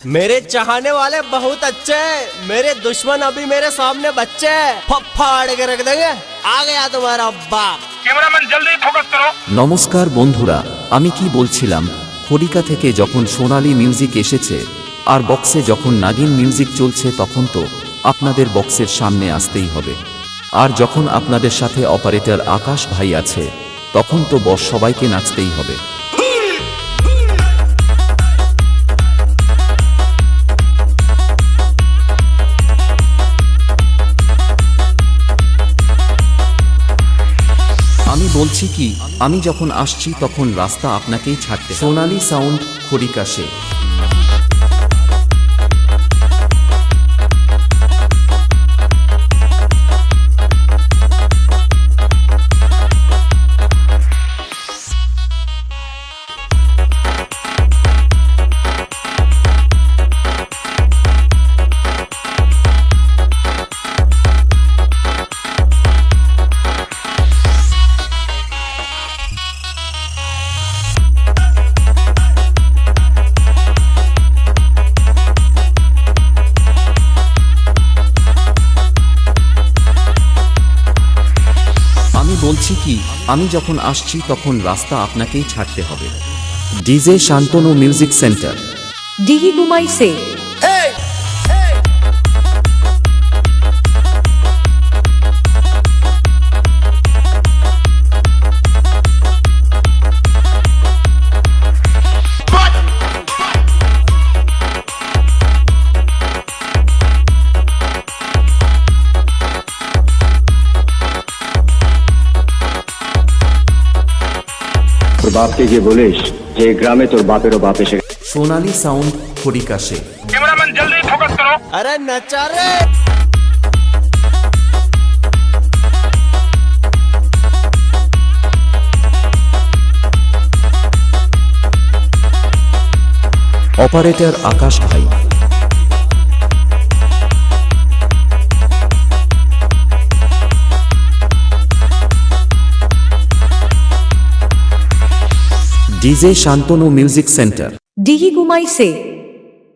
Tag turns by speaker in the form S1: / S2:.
S1: मेरे चाहने वाले बहुत अच्छे हैं मेरे दुश्मन अभी मेरे सामने बच्चे हैं फाड़ के रख देंगे आ गया तुम्हारा बाप
S2: ক্যামেরাম্যান জলদি ফোকাস করো
S3: নমস্কার বন্ধুরা আমি কি বলছিলাম খড়িকা থেকে যখন সোনালী মিউজিক এসেছে আর বক্সে যখন নাগিন মিউজিক চলছে তখন তো আপনাদের বক্সের সামনে আসতেই হবে আর যখন আপনাদের সাথে অপারেটর আকাশ ভাই আছে তখন তো বস সবাইকে নাচতেই হবে আমি বলছি কি আমি যখন আসছি তখন রাস্তা আপনাকেই ছাড়তে সোনালি সাউন্ড খড়িকাশে। বলছি কি, আমি যখন আসছি তখন রাস্তা আপনাকেই ছাড়তে হবে। DJ Shantanu music centre.
S4: ডিহি ঘুমাইছে।
S5: তোর বাপকে গিয়ে বলিস যে গ্রামে তোর বাপেরও বাপ এসে
S3: সোনালি সাউন্ড হরিকাশে
S2: ক্যামেরাম্যান
S1: আরে নাচা
S3: অপারেটর আকাশ ভাই। DJ Shantanu music centre.
S4: ডিহি ঘুমাইছে